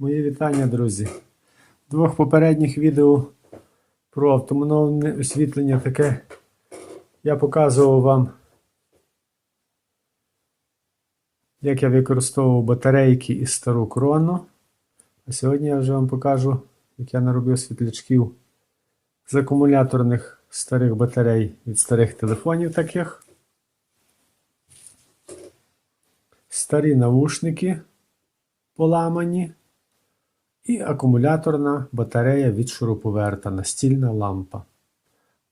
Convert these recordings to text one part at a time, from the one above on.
Мої вітання, друзі. Двох попередніх відео про автономне освітлення таке я показував вам, як я використовував батарейки і стару крону. А сьогодні я вже вам покажу, як я наробив світлячків з акумуляторних старих батарей від старих телефонів таких. Старі навушники поламані. І акумуляторна батарея від шуруповерта, настільна лампа.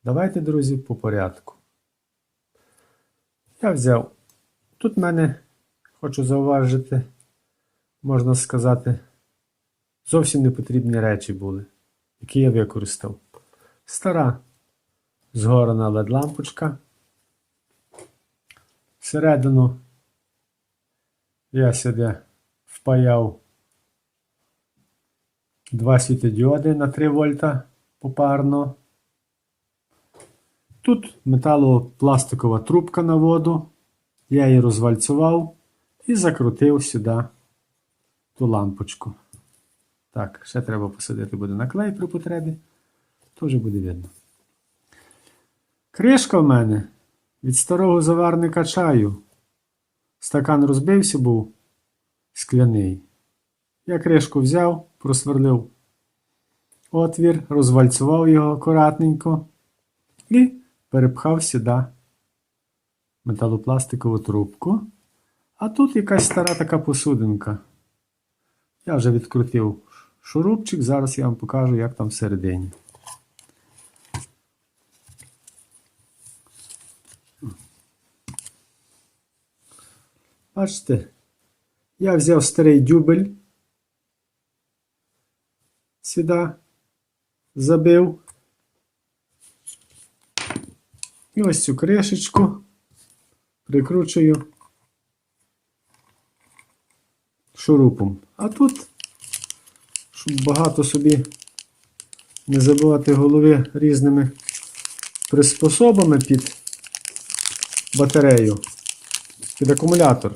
Давайте, друзі, по порядку. Я взяв. Тут в мене, хочу зауважити, можна сказати, зовсім не потрібні речі були, які я використав. Стара згорена LED-лампочка. Всередину я сюди впаяв Два світодіоди на 3 вольта попарно. Тут металопластикова трубка на воду. Я її розвальцював і закрутив сюди ту лампочку. Так, ще треба посадити буде на клей при потребі. Вже буде видно. Кришка в мене від старого заварника чаю. Стакан розбився був скляний. Я кришку взяв, просверлив отвір, розвальцював його акуратненько і перепхав сюди металопластикову трубку. А тут якась стара така посудинка. Я вже відкрутив шурупчик, зараз я вам покажу, як там всередині. Бачите, я взяв старий дюбель сюди забив. І ось цю кришечку прикручую шурупом. А тут, щоб багато собі не забивати голови різними приспособами під батарею, під акумулятор.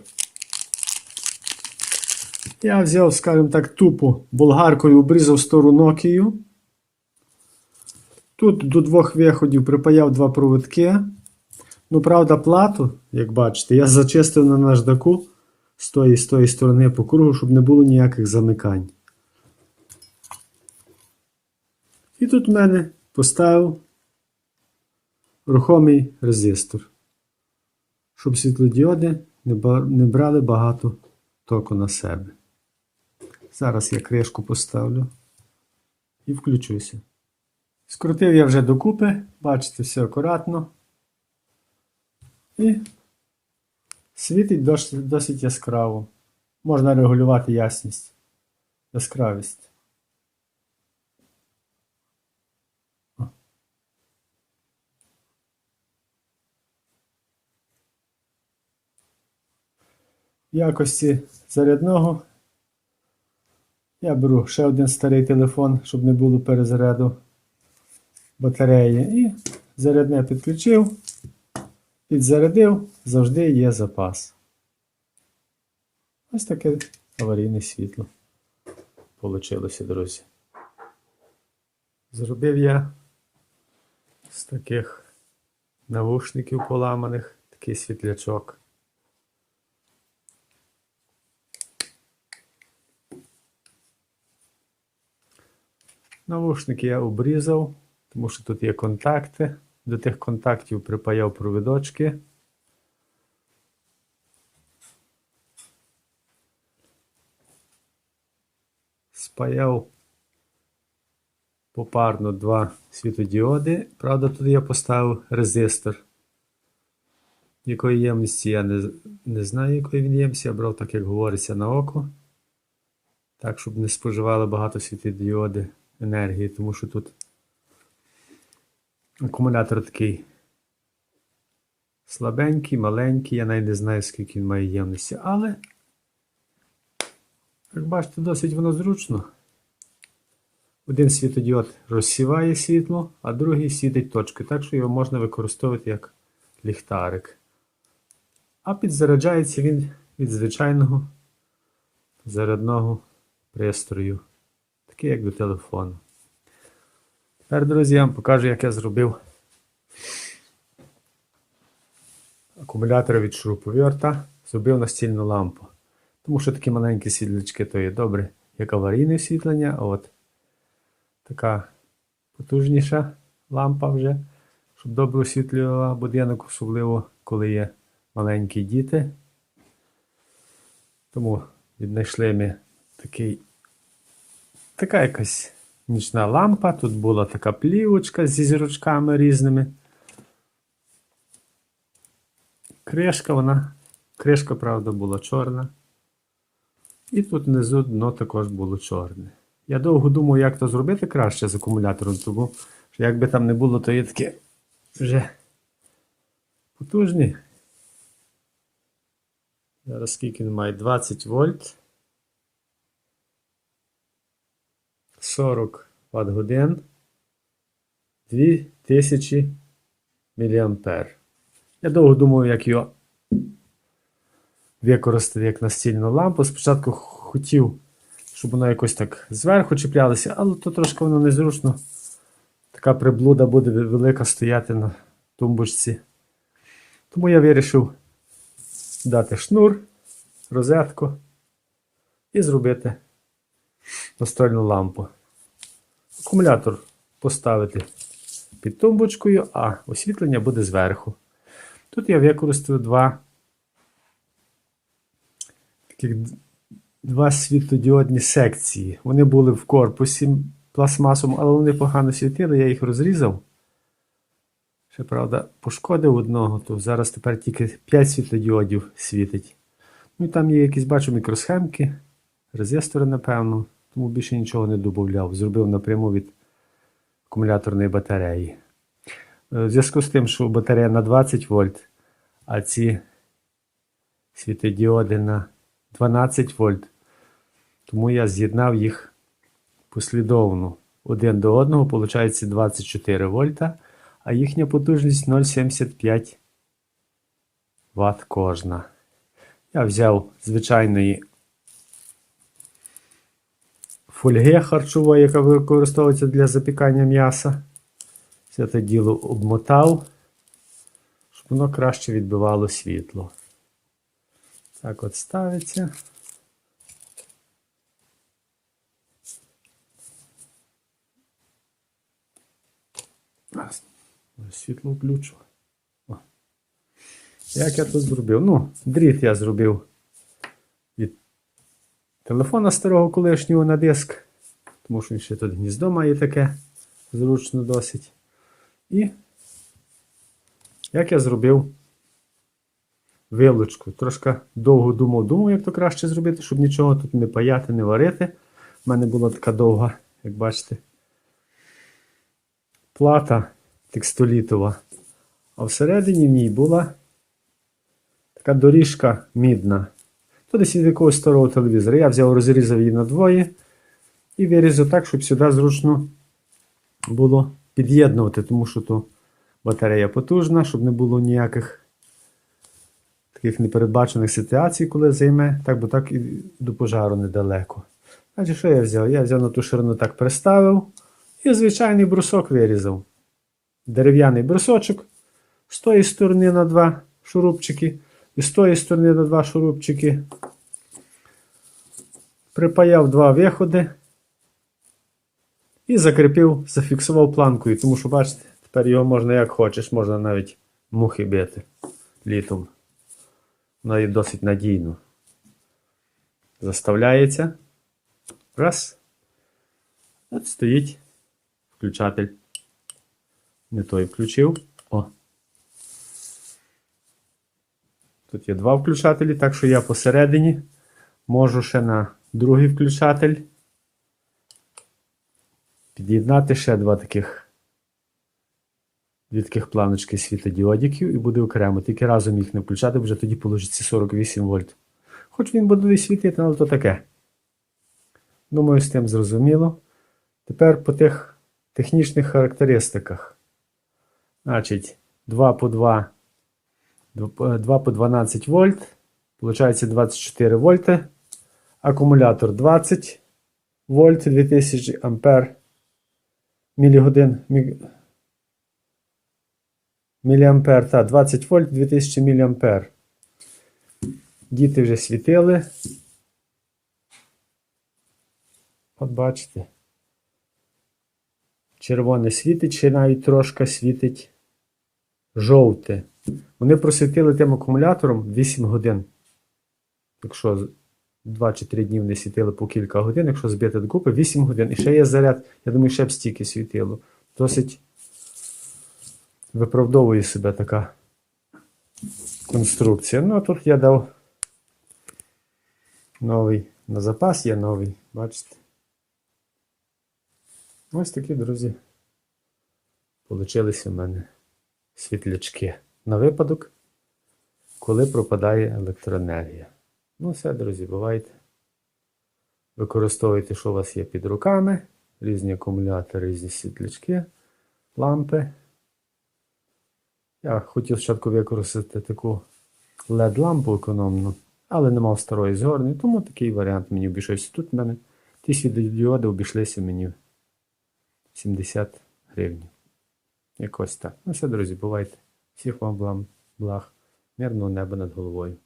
Я взяв, скажімо так, тупо болгаркою обрізав стару Nokia. Тут до двох виходів припаяв два проводки. Ну, правда, плату, як бачите, я зачистив на наждаку з тої з тої сторони по кругу, щоб не було ніяких замикань. І тут в мене поставив рухомий резистор, щоб світлодіоди не брали багато току на себе. Зараз я кришку поставлю і включуся. Скрутив я вже докупи, бачите, все акуратно. І світить досить, яскраво. Можна регулювати ясність, яскравість. Якості зарядного я беру ще один старий телефон, щоб не було перезаряду батареї. І зарядне підключив, підзарядив, завжди є запас. Ось таке аварійне світло. Получилося, друзі. Зробив я з таких навушників поламаних такий світлячок. Навушники я обрізав, тому що тут є контакти. До тих контактів припаяв провідочки. Спаяв попарно два світодіоди. Правда, тут я поставив резистор. Якої ємності я не не знаю, якої він ємності, я брав так, як говориться, на око. Так, щоб не споживали багато світодіоди енергії, тому що тут акумулятор такий слабенький, маленький, я навіть не знаю, скільки він має ємності, але, як бачите, досить воно зручно. Один світодіод розсіває світло, а другий світить точки, так що його можна використовувати як ліхтарик. А підзаряджається він від звичайного зарядного пристрою. Такий, як до телефону. Тепер, друзі, я вам покажу, як я зробив акумулятор від шуруповерта. Зробив настільну лампу. Тому що такі маленькі світлячки то є добре, як аварійне освітлення, а от така потужніша лампа вже, щоб добре освітлювала будинок, особливо коли є маленькі діти. Тому віднайшли ми такий, така якась нічна лампа. Тут була така плівочка зі зірочками різними. Кришка вона, кришка, правда, була чорна. І тут внизу дно також було чорне. Я довго думав, як то зробити краще з акумулятором, тому що як би там не було, то є таке вже потужні. Зараз скільки він має? 20 вольт. 40 Вт годин. 2000 мА. Я довго думав, як його використати як настільну лампу. Спочатку хотів, щоб воно якось так зверху чіплялося, але то трошки воно незручно. Така приблуда буде велика стояти на тумбочці. Тому я вирішив дати шнур, розетку і зробити настольну лампу. Акумулятор поставити під тумбочкою, а освітлення буде зверху. Тут я використаю два таких два світлодіодні секції. Вони були в корпусі пластмасовому, але вони погано світили, я їх розрізав. Ще, правда, пошкодив одного, то зараз тепер тільки 5 світлодіодів світить. Ну і там є якісь, бачу, мікросхемки, резистори, напевно, тому більше нічого не додавав. Зробив напряму від акумуляторної батареї. Е, В зв'язку з тим, що батарея на 20 вольт, а ці світодіоди на 12 вольт, тому я з'єднав їх послідовно один до одного, виходить 24 вольта, а їхня потужність 0,75 Вт кожна. Я взяв звичайної фольги харчової, яка використовується для запікання м'яса. Все це діло обмотав, щоб воно краще відбивало світло. Так от ставиться. Світло включу. Як я тут зробив? Ну, дріт я зробив телефона старого колишнього на диск, тому що він ще тут гніздо має таке зручно досить. І як я зробив вилочку. Трошки довго думав, думав, як то краще зробити, щоб нічого тут не паяти, не варити. У мене була така довга, як бачите, плата текстолітова. А всередині в ній була така доріжка мідна. То десь від якогось старого телевізора. Я взяв, розрізав її на двоє і вирізав так, щоб сюди зручно було під'єднувати, тому що то батарея потужна, щоб не було ніяких таких непередбачених ситуацій, коли займе, так бо так і до пожару недалеко. Значить, що я взяв? Я взяв на ту ширину так приставив і звичайний брусок вирізав. Дерев'яний брусочок з тої сторони на два шурупчики, і з тої сторони на два шурупчики. Припаяв два виходи і закріпив, зафіксував планкою, тому що, бачите, тепер його можна як хочеш, можна навіть мухи бити літом. Воно є досить надійно. Заставляється. Раз. От стоїть включатель. Не той включив. Тут є два включателі, так що я посередині можу ще на другий включатель під'єднати ще два таких дві таких планочки світодіодиків і буде окремо. Тільки разом їх не включати, бо вже тоді получиться 48 вольт. Хоч він буде світити, але то таке. Думаю, з тим зрозуміло. Тепер по тих технічних характеристиках. Значить, 2 по 2, 2 по 12 вольт. Получається 24 вольти. Акумулятор 20 вольт 2000 ампер мілігодин. Мі... Міліампер, так, 20 вольт 2000 міліампер. Діти вже світили. От бачите. Червоне світить, чи навіть трошки світить жовте. Вони просвітили тим акумулятором 8 годин. Якщо 2 чи 3 дні вони світили по кілька годин, якщо збити докупи, 8 годин. І ще є заряд, я думаю, ще б стільки світило. Досить виправдовує себе така конструкція. Ну, а тут я дав новий на запас, є новий, бачите. Ось такі, друзі, получилися в мене світлячки на випадок, коли пропадає електроенергія. Ну, все, друзі, бувайте. Використовуйте, що у вас є під руками, різні акумулятори, різні світлячки, лампи. Я хотів спочатку використати таку LED-лампу економну, але не мав старої згорної, тому такий варіант мені обійшовся. Тут в мене ті світлодіоди обійшлися мені 70 гривень. Якось так. Ну все, друзі, бувайте. Всіх вам благ, мирного неба над головою.